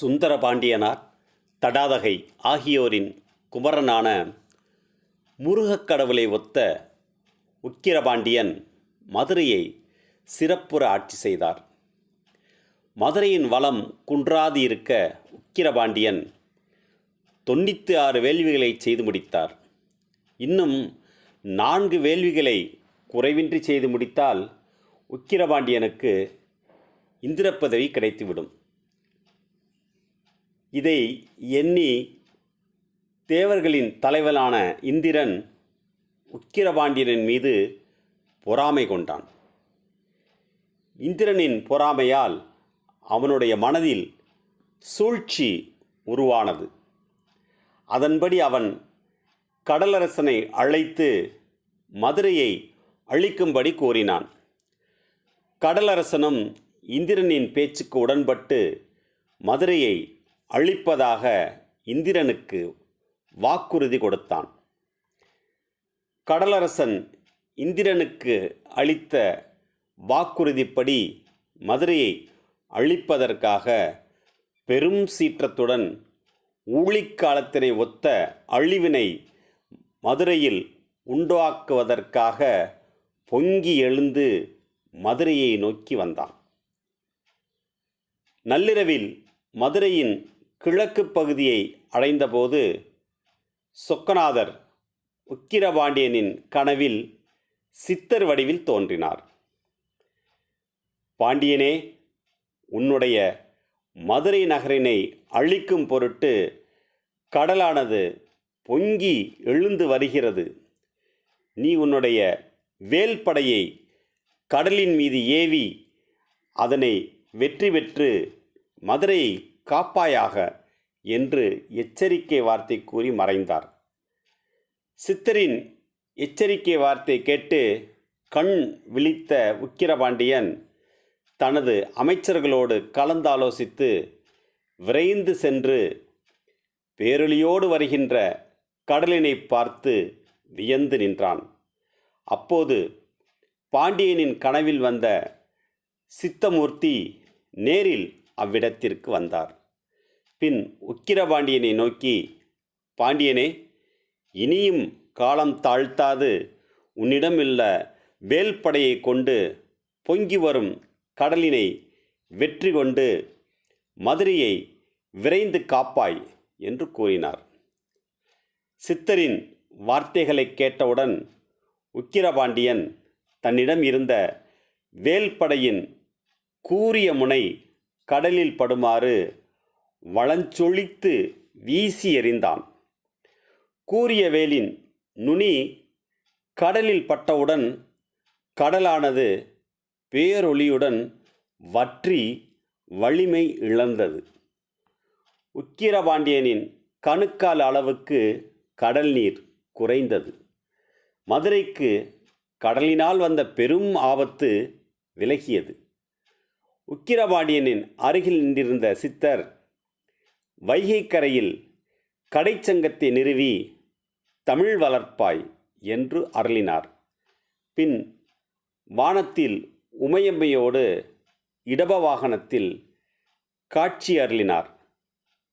சுந்தரபாண்டியனார் தடாதகை ஆகியோரின் குமரனான முருகக் கடவுளை ஒத்த உக்கிரபாண்டியன் மதுரையை சிறப்புற ஆட்சி செய்தார். மதுரையின் வளம் குன்றாது இருக்க உக்கிரபாண்டியன் தொண்ணூற்றி ஆறு வேள்விகளை செய்து முடித்தார். இன்னும் நான்கு வேள்விகளை குறைவின்றி செய்து முடித்தால் உக்கிரபாண்டியனுக்கு இந்திரப்பதவி கிடைத்துவிடும். இதை எண்ணி தேவர்களின் தலைவனான இந்திரன் உக்கிரபாண்டியனின் மீது பொறாமை கொண்டான். இந்திரனின் பொறாமையால் அவனுடைய மனதில் சூழ்ச்சி உருவானது. அதன்படி அவன் கடலரசனை அழைத்து மதுரையை அழிக்கும்படி கூறினான் கடலரசனும் இந்திரனின் பேச்சுக்கு உடன்பட்டு மதுரையை அழிப்பதாக இந்திரனுக்கு வாக்குறுதி கொடுத்தான். கடலரசன் இந்திரனுக்கு அளித்த வாக்குறுதிப்படி மதுரையை அழிப்பதற்காக பெரும் சீற்றத்துடன் ஊழிக்காலத்தினை ஒத்த அழிவினை மதுரையில் உண்டாக்குவதற்காக பொங்கி எழுந்து மதுரையை நோக்கி வந்தான். நள்ளிரவில் மதுரையின் கிழக்கு பகுதியை அடைந்தபோது சொக்கநாதர் உக்கிரபாண்டியனின் கனவில் சித்தர் வடிவில் தோன்றினார். பாண்டியனே உன்னுடைய மதுரை நகரினை அழிக்கும் பொருட்டு கடலானது பொங்கி எழுந்து வருகிறது. நீ உன்னுடைய வேல்படையை கடலின் மீது ஏவி அதனை வெற்றி பெற்று மதுரையை காப்பாயாக என்று எச்சரிக்கை வார்த்தை கூறி மறைந்தார். சித்தரின் எச்சரிக்கை வார்த்தை கேட்டு கண் விழித்த உக்கிரபாண்டியன் தனது அமைச்சர்களோடு கலந்தாலோசித்து விரைந்து சென்று பேரொளியோடு வருகின்ற கடலினை பார்த்து வியந்து நின்றான். அப்போது பாண்டியனின் கனவில் வந்த சித்தமூர்த்தி நேரில் அவ்விடத்திற்கு வந்தார். பின் உக்கிரபாண்டியனை நோக்கி பாண்டியனே இனியும் காலம் தாழ்த்தாது. உன்னிடமில்ல வேல்படையை கொண்டு பொங்கி வரும் கடலினை வெற்றி கொண்டு மதுரையை விரைந்து காப்பாய் என்று கூறினார். சித்தரின் வார்த்தைகளை கேட்டவுடன் உக்கிரபாண்டியன் தன்னிடம் இருந்த வேல்படையின் கூரிய முனை கடலில் படுமாறு வளஞ்சொழித்து வீசி எறிந்தான். கூரிய வேலின் நுனி கடலில் பட்டவுடன் கடலானது பேரொளியுடன் வற்றி வலிமை இழந்தது. உக்கிரபாண்டியனின் கணுக்கால் அளவுக்கு கடல் நீர் குறைந்தது. மதுரைக்கு கடலினால் வந்த பெரும் ஆபத்து விலகியது. உக்கிரபாண்டியனின் அருகில் நின்றிருந்த சித்தர் வைகைக்கரையில் கடைச்சங்கத்தை நிறுவி தமிழ் வளர்ப்பாய் என்று அருளினார். பின் வானத்தில் உமையம்மையோடு இடப வாகனத்தில் காட்சி அருளினார்.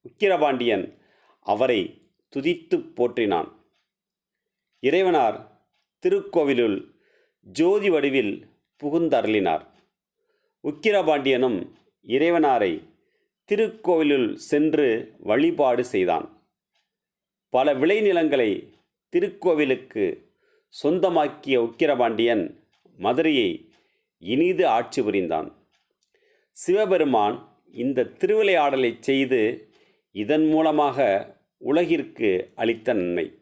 உக்கிரபாண்டியன் அவரை துதித்து போற்றினான். இறைவனார் திருக்கோவிலுள் ஜோதி வடிவில் புகுந்தருளினார். உக்கிரபாண்டியனும் இறைவனாரை திருக்கோவிலுள் சென்று வழிபாடு செய்தான். பல விளைநிலங்களை திருக்கோவிலுக்கு சொந்தமாக்கிய உக்கிரபாண்டியன் மதுரையை இனிது ஆட்சி புரிந்தான். சிவபெருமான் இந்த திருவிளையாடலை செய்து இதன் மூலமாக உலகிற்கு அளித்த நன்மை.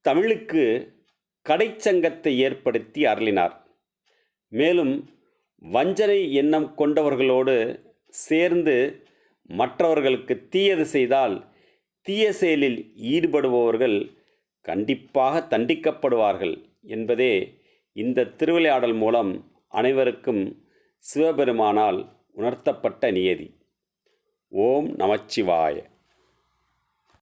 தமிழுக்கு கடைச்சங்கத்தை ஏற்படுத்தி அருளினார். மேலும் வஞ்சனை எண்ணம் கொண்டவர்களோடு சேர்ந்து மற்றவர்களுக்கு தீயது செய்தால் தீய செயலில் ஈடுபடுபவர்கள் கண்டிப்பாக தண்டிக்கப்படுவார்கள் என்பதே இந்த திருவிளையாடல் மூலம் அனைவருக்கும் சிவபெருமானால் உணர்த்தப்பட்ட நியதி. ஓம் நமச்சிவாய.